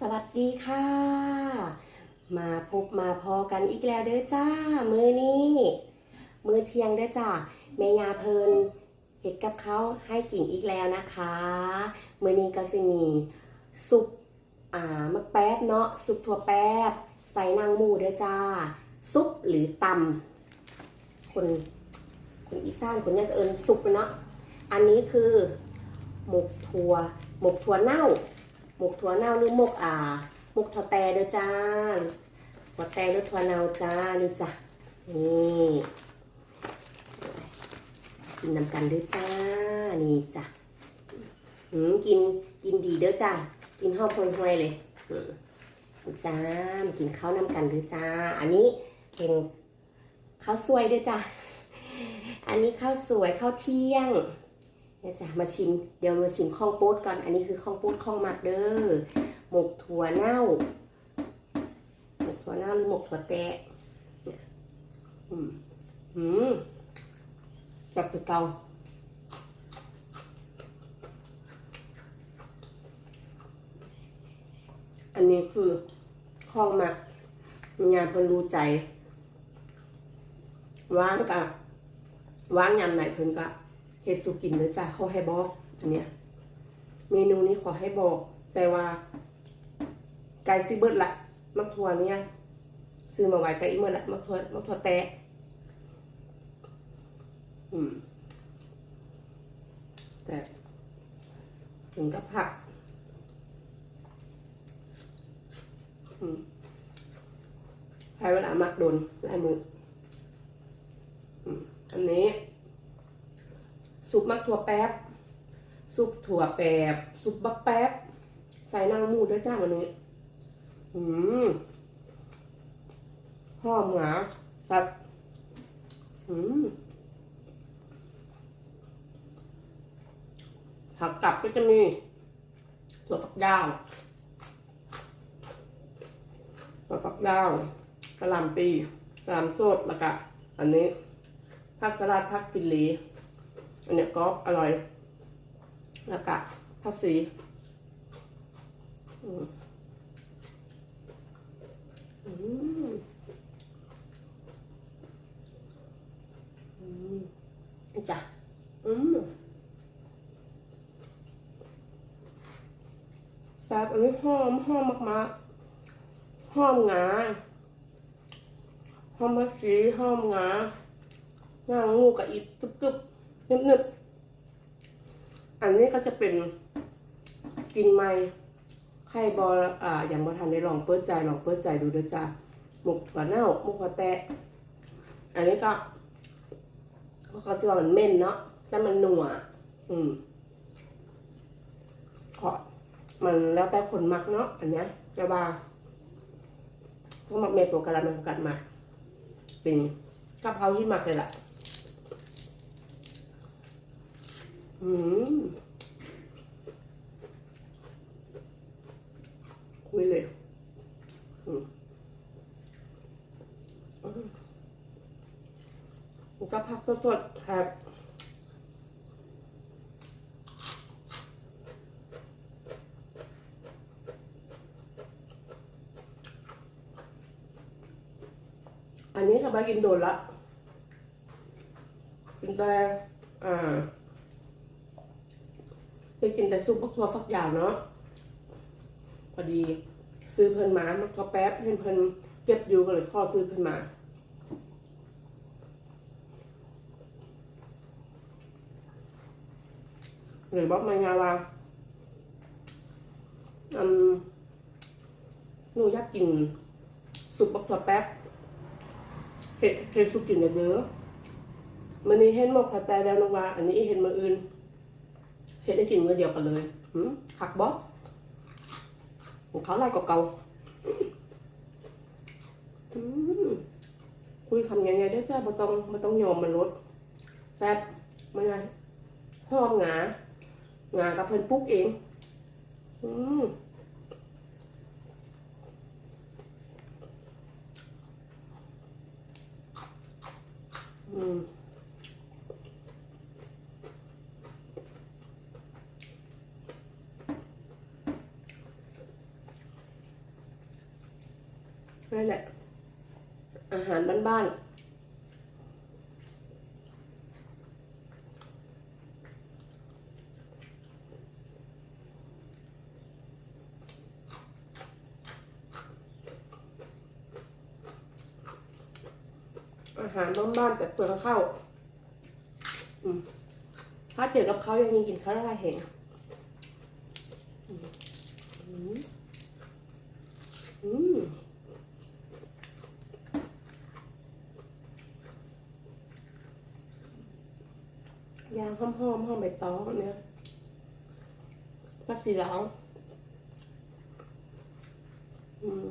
สวัสดีค่ะ มาพบมาพอกันอีกแล้วเด้อจ้า มือนี้มือเที่ยงเด้อจ้าแม่ยาเพลินเห็ดกับเขาให้กินอีกแล้วนะคะ มือนี้ก็สิมีซุปอ่ามะแป๊บเนาะซุปถั่วแป๊บ ใส่นางมูเด้อจ้า ซุปหรือตำคนคนอีสานคนยังเอิญซุปเนาะอันนี้คือหมกถั่วหมกถั่วเน่า หมกถั่วเน่าหรือหมกอ่าหมกถั่วแตเด้อจ้าถั่วแตหรือถั่วเน่าจ้านี่จ้ะนี่กินนำกันเด้อจ้านี่จ้ะอืมกินกินดีเด้อจ้ากินหอมห่วยเลยอืมจ้ามากินข้าวนำกันเด้อจ้า อันนี้เป็นข้าวสวยเด้อจ้าอันนี้ข้าวสวยข้าวเที่ยง เดี๋ยวจะมาชิม เดี๋ยวมาชิมข้องป๊ดก่อน อันนี้คือข้องป๊ดข้องหมักเด้อ หมกถั่วเน่า หมกถั่วเน่าหรือหมกถั่วแตะเนี่ยอืมอืมแบบเกาอันนี้คือข้องหมักงานเพิ่นรู้ใจว่างกับว่างยำไหนเพิ่นก็ เฮดสุกินเด้อจ้าเขาให้บอกอันเนี้ยเมนูนี้ขอให้บอก แต่ว่าไก่ซีเบิร์ดละมักทัวเนี่ยซื้อมาไว้ไก่อีเมื่อละมักทัวมักทัวแตะอืมแต่ถึงกับผักอืมใช้เวลามักโดนลายมืออืมอันนี้ ซุปมักถั่วแป๊บ ซุปถั่วแป๊บ ซุปบักแป๊บ ใส่นางมูดด้วยจ้าวันนี้ อืมหอมหนาสัดอืมผักกลับก็จะมีถั่วฝักยาวถั่วฝักยาวกระหล่ำปีกระหล่ำสดแล้วก็อันนี้ผักสลัดผักกินหลี อันเนี้ยก็อร่อย แล้วก็ผักสีอืมอืมอืมจ้ะอืมแซ่บอันนี้หอมหอมมากๆหอมงาหอมผักชีหอมงาย่างงูกับอีกกึบๆ นึบๆอันนี้ก็จะเป็นกินไม่ไข่บอลอ่าอย่างมาทันได้ลองเปิดใจลองเปิดใจดูด้วยจ้าหมกถั่วเน่าหมกถั่วแตะอันนี้ก็เขาชื่อว่ามันเม่นเนาะแต่มันหนัวอืมขอมันแล้วแต่คนมักเนาะอันเนี้ยจะว่าพวกมักเมโฟกัสมันกัสมักเป็นกะเพราที่หมักเลยแหละ อืมคุยเลยอืมอืมแล้วก็พักสดๆครับอันนี้ทำไมกินโดนละกินแต่อ่า ไปกินแต่ซุปบักทัวฟักยาวเนาะพอดีซื้อเพิ่นมามันก็แป๊บเห็นเพิ่นเก็บอยู่ก็เลยขอซื้อเพิ่นมาหรือบอกมางาว่าอืมหนูอยากกินซุปบักทัวแป๊บเห็ดเห็ดซุปกินเยอะๆมันนี้เห็นหมกขาแต่แล้วนะว่า อันนี้เห็นมาอื่น เห็ดได้กินมือเดียวกันเลยหักบอสของเขาไล่กว่าเก่าคุยคำยังไงได้จ้าบ่ต้องบ่ต้องยอมมันลดแซ่บมันไงหอมหงาหงากับเพิ่นปุ๊กเองอืมอืม นั่นแหละ อาหารบ้านๆ อาหารบ้านๆแต่เปลือกข้าวถ้าเจอกับเขายังมีกินข้าวอะไรเห็นอืมอืม ยาง หอมหอมๆหอมใบตองเนี่ยผักสีเหลาอืม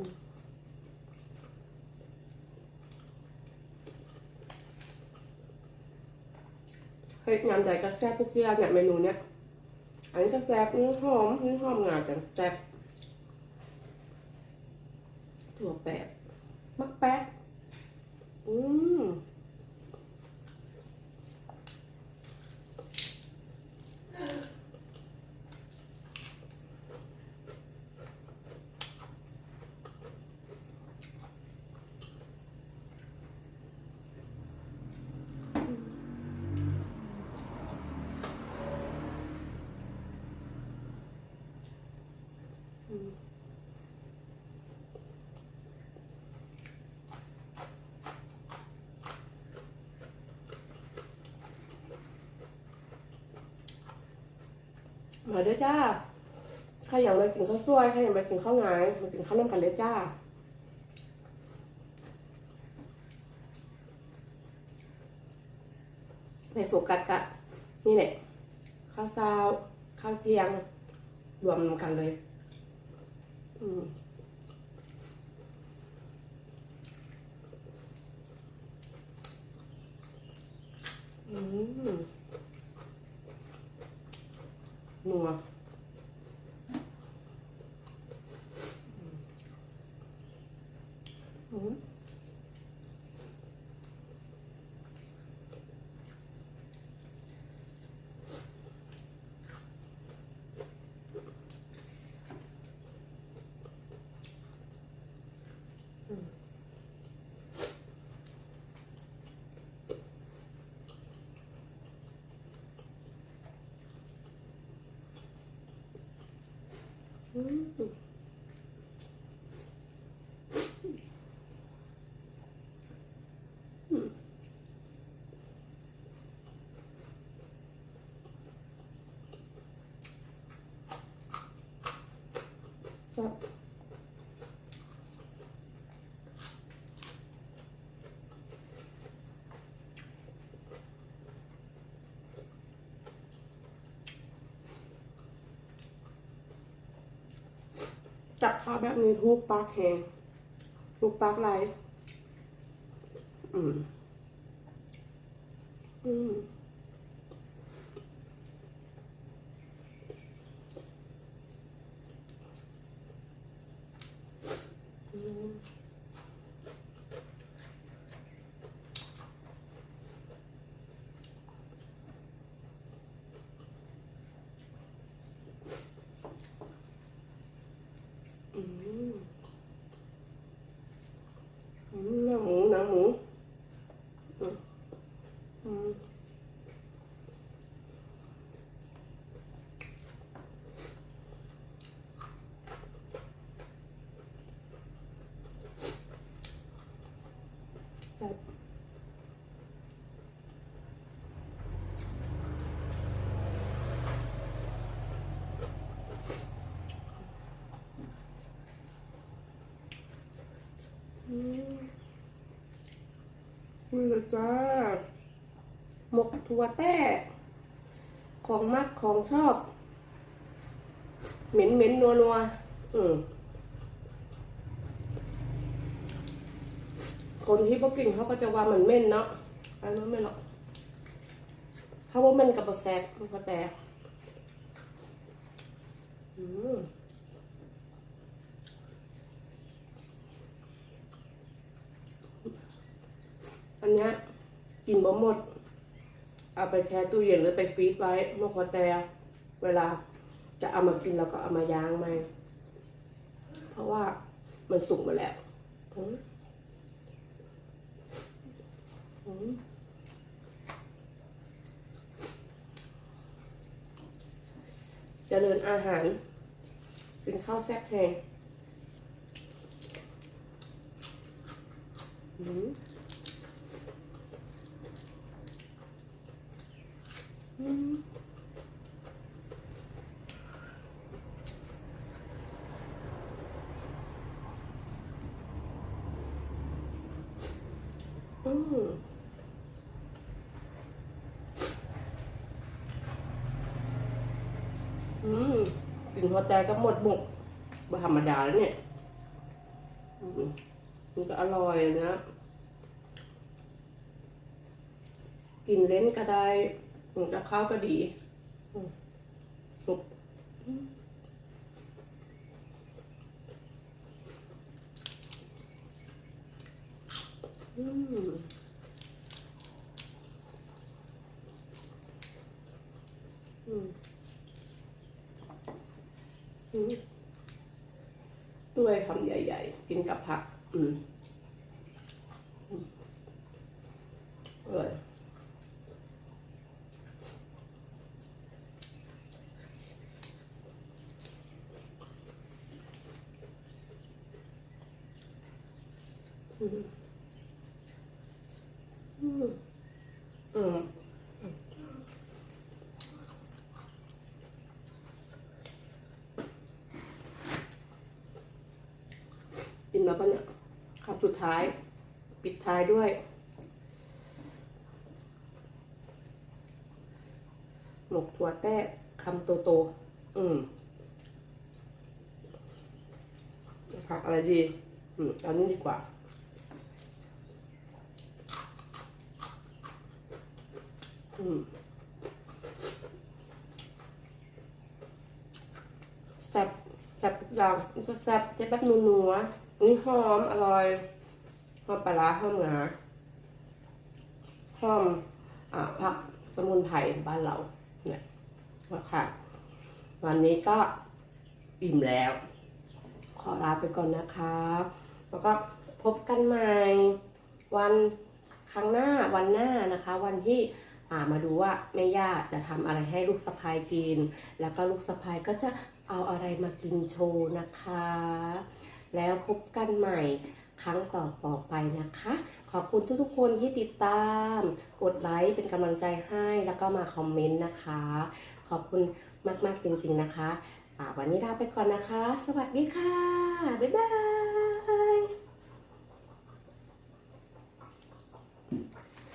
เฮ้ยยำใหญ่ก็แซ่บพวกเดียวเนี่ยเมนูเนี้ยอันนี้ก็แซ่บนี่หอมนี่หอมงาจังแซ่บถั่วแปบมักแป๊บอืม มาเด้อจ้าใครอยากมากินข้าวซวยใครอยากมากินข้าวงายมากินข้าวน้ำกันเด้อจ้าในโฟกัสกะนี่แหละข้าวเช้าข้าวเที่ยงรวมกันเลย อืมอืม นัวอืม อืมจับ จับข้าวแบบนี้ทุกปากแหงทุกปากไรอืมอืม อืม อืมอืมหนังหมูหนังหมูอืมอืมแซ่บอืมนี่ลยจ้า หมกถั่วแต้ ของมักของชอบ เหม็นเหม็นนัวนัวอืม คนที่พวกกินเขาก็จะว่ามันเม็นเนาะอันนั้นไม่หรอกถ้าว่ามันกับแซกมันก็แต่อืมอันเนี้ยกินบ่หมด เอาไปแช่ตู้เย็นหรือไปฟรีซไว้เมื่อพอแต่เวลาจะเอามากินเราก็เอามาย่างไหมเพราะว่ามันสุกมาแล้วอืม เจริญอาหาร เป็นข้าวแซ่บแห้งอืมอืมอืมอืม กินหัวใจก็หมดบุกบธรรมดาแล้วเนี่ยมันก็อร่อยนะ กินเล่นก็ได้กับข้าวก็ดีสุกอืมอืมอืมอืม ด้วยคำใหญ่ ๆ กินกับผัก อืมอืมอร่อยอืมอืมอืมกิน แล้วปะเนี่ยคำสุดท้าย ปิดท้ายด้วย หมกถั่วแต้คำโตโตๆอืมผักอะไรดี อืมเอานี้ดีกว่าอืมแซ่บแซ่บทุกอย่างก็แซ่บเจ๊แบบนัวๆ นี่หอมอร่อยหอมปลาร้าหอมหงาหอมอ่าผักสมุนไพรบ้านเราเนี่ยว่าค่ะวันนี้ก็อิ่มแล้ว ขอลาไปก่อนนะคะ แล้วก็พบกันใหม่ วันครั้งหน้าวันหน้านะคะ วันที่อ่ามาดูว่าแม่ย่าจะทำอะไรให้ลูกสะพายกิน แล้วก็ลูกสะพายก็จะเอาอะไรมากินโชว์นะคะ แล้วพบกันใหม่ครั้งต่อต่อไปนะคะ ขอบคุณทุกๆคนที่ติดตาม กดไลค์เป็นกำลังใจให้แล้วก็มาคอมเมนต์นะคะ ขอบคุณมากๆจริงๆนะคะวันนี้ลาไปก่อนนะคะ สวัสดีค่ะ บ๊ายบาย